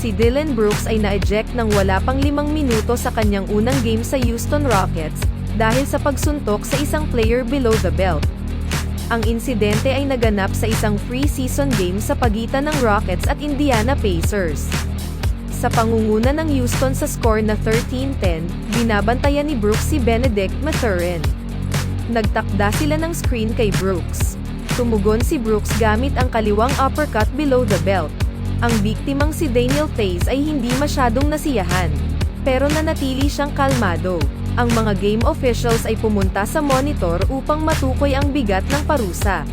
Si Dylan Brooks ay na-eject ng wala pang limang minuto sa kanyang unang game sa Houston Rockets, dahil sa pagsuntok sa isang player below the belt. Ang insidente ay naganap sa isang free-season game sa pagitan ng Rockets at Indiana Pacers. Sa pangunguna ng Houston sa score na 13-10, binabantayan ni Brooks si Benedict Mathurin. Nagtakda sila ng screen kay Brooks. Tumugon si Brooks gamit ang kaliwang uppercut below the belt. Ang biktimang si Daniel Tays ay hindi masyadong nasiyahan. Pero nanatili siyang kalmado. Ang mga game officials ay pumunta sa monitor upang matukoy ang bigat ng parusa.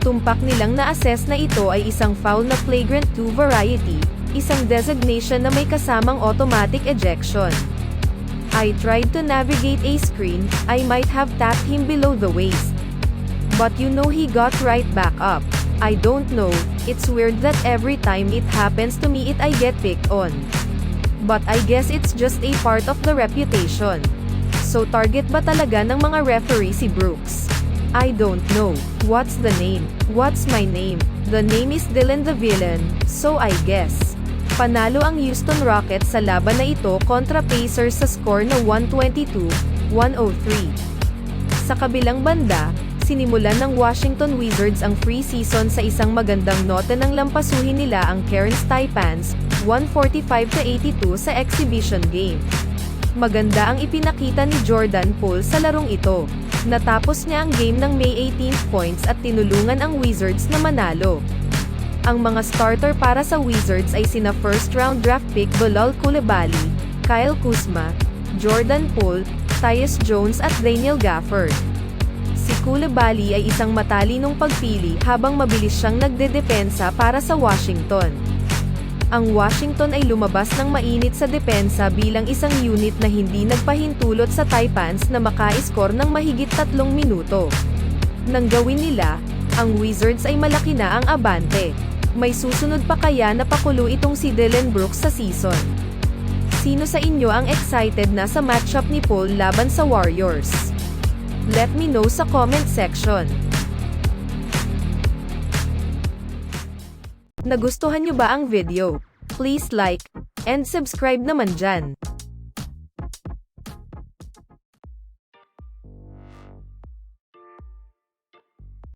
Tumpak nilang na-assess na ito ay isang foul na flagrant 2 variety, isang designation na may kasamang automatic ejection. I tried to navigate a screen, I might have tapped him below the waist. But you know he got right back up. I don't know, it's weird that every time it happens to me it I get picked on. But I guess it's just a part of the reputation. So target ba talaga ng mga referee si Brooks? I don't know. What's the name? What's my name? The name is Dylan the Villain, so I guess. Panalo ang Houston Rockets sa laban na ito kontra Pacers sa score na 122-103. Sa kabilang banda, sinimulan ng Washington Wizards ang free season sa isang magandang note nang lampasuhin nila ang Cairns Taipans, 145-82 sa exhibition game. Maganda ang ipinakita ni Jordan Poole sa larong ito. Natapos niya ang game ng may 18 points at tinulungan ang Wizards na manalo. Ang mga starter para sa Wizards ay sina first round draft pick Bilal Coulibaly, Kyle Kuzma, Jordan Poole, Tyus Jones at Daniel Gafford. Si Coulibaly ay isang matalinong pagpili habang mabilis siyang nagdedepensa para sa Washington. Ang Washington ay lumabas ng mainit sa depensa bilang isang unit na hindi nagpahintulot sa Taipans na maka-score ng mahigit tatlong minuto. Nang gawin nila, ang Wizards ay malaki na ang abante. May susunod pa kaya na pakulo itong si Dylan Brooks sa season? Sino sa inyo ang excited na sa matchup ni Paul laban sa Warriors? Let me know sa comment section. Nagustuhan nyo ba ang video? Please like, and subscribe naman dyan.